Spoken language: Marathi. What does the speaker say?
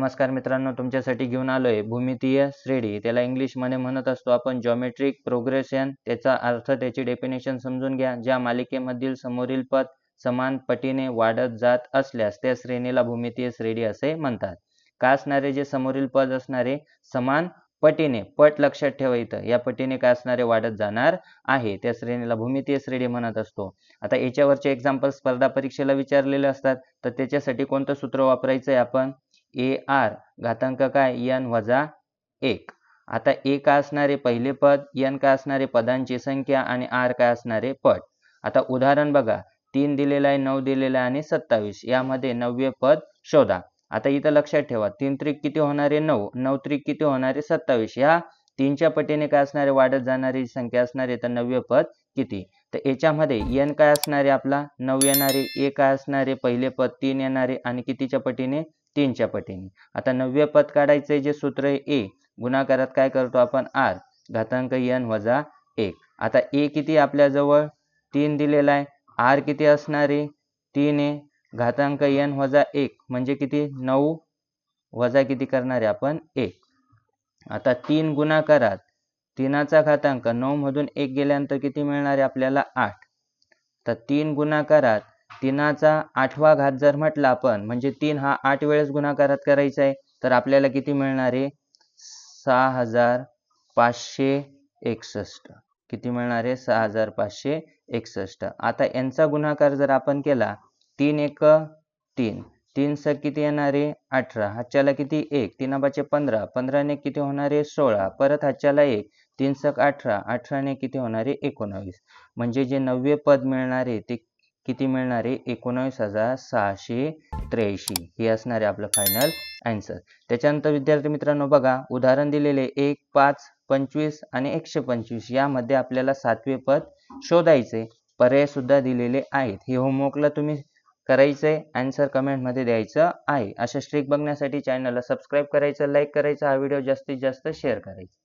नमस्कार मित्रांनो तुमच्यासाठी घेऊन आलोय भूमितीय श्रेणी. त्याला इंग्लिशमध्ये म्हणत असतो आपण जॉमेट्रिक प्रोग्रेशन त्याचा अर्थ त्याची डेफिनेशन समजून घ्या. ज्या मालिकेमधील समोरील पद समान पटीने वाढत जात असल्यास त्या श्रेणीला भूमितीय श्रेणी असे म्हणतात. का असणारे? जे समोरील पद असणारे समान पटीने पट लक्षात ठेवा इथं. या पटीने काय असणारे? वाढत जाणार आहे. त्या श्रेणीला भूमितीय श्रेणी म्हणत असतो. आता याच्यावरचे एक्झाम्पल स्पर्धा परीक्षेला विचारलेले असतात. तर त्याच्यासाठी कोणतं सूत्र वापरायचं आहे आपण? ए आर घातांक काय? एन वजा एक. आता ए का असणारे पहिले पद? एन का असणारे पदांची संख्या आणि आर काय असणारे पद? आता उदाहरण बघा. तीन दिलेलं आहे नऊ दिलेलं आहे आणि सत्तावीस. यामध्ये नववे पद शोधा. आता इथं लक्षात ठेवा. तीन त्रिक किती होणारे? नऊ. नऊ त्रिक किती होणारे? सत्तावीस. या तीनच्या पटीने काय असणारे? वाढत जाणारी संख्या असणारे तर नववे पद किती? तर याच्यामध्ये एन काय असणारे आपला? नऊ येणारे. ए काय असणारे? पहिले पद तीन येणारे. आणि कितीच्या पटीने? तीनच्या पटीने. आता नववे पद काढायचे जे सूत्र आहे ए गुणाकारात काय करतो आपण? आर घातांक एन वजा एक. आता ए किती आपल्याजवळ तीन दिलेला आहे. आर किती असणारे तीन आहे. घातांक एन वजा एक म्हणजे किती? नऊ. वजा किती करणारे आपण? एक. आता तीन गुणाकारात तीनाचा घातांक नऊ मधून एक गेल्यानंतर किती मिळणार आहे आपल्याला? आठ. तर तीन गुणाकारात तीनाचा आठवा घात जर म्हटला आपण म्हणजे तीन हा आठ वेळेस गुणाकारात करायचा आहे तर आपल्याला किती मिळणार आहे? सहा हजार पाचशे एकसष्ट. किती मिळणार आहे? सहा हजार पाचशे एकसष्ट. आता यांचा गुणाकार जर आपण केला तीन एक तीन. तीन स किती येणार आहे? अठरा. हच्च्याला किती? एक. तीन बाचे पंधरा. पंधराने किती होणार आहे? सोळा. परत हच्च्याला एक. तीन सक अठरा. अठराने किती होणार आहे? एकोणावीस. म्हणजे जे नववे पद मिळणार आहे ते किती मिळणार? आहे एकोणावीस हजार सहाशे त्र्याऐंशी. हे असणार आहे आपलं फायनल आन्सर त्याच्यानंतर विद्यार्थी मित्रांनो बघा उदाहरण दिलेले एक पाच पंचवीस आणि एकशे पंचवीस. यामध्ये आपल्याला सातवे पद शोधायचे. पर्याय सुद्धा दिलेले आहेत. हे होमवर्कला तुम्ही करायचे आहे आन्सर कमेंटमध्ये द्यायचं आहे. अशा स्ट्रिक बघण्यासाठी चॅनलला सबस्क्राईब करायचं लाईक करायचं हा व्हिडिओ जास्तीत जास्त शेअर करायचा.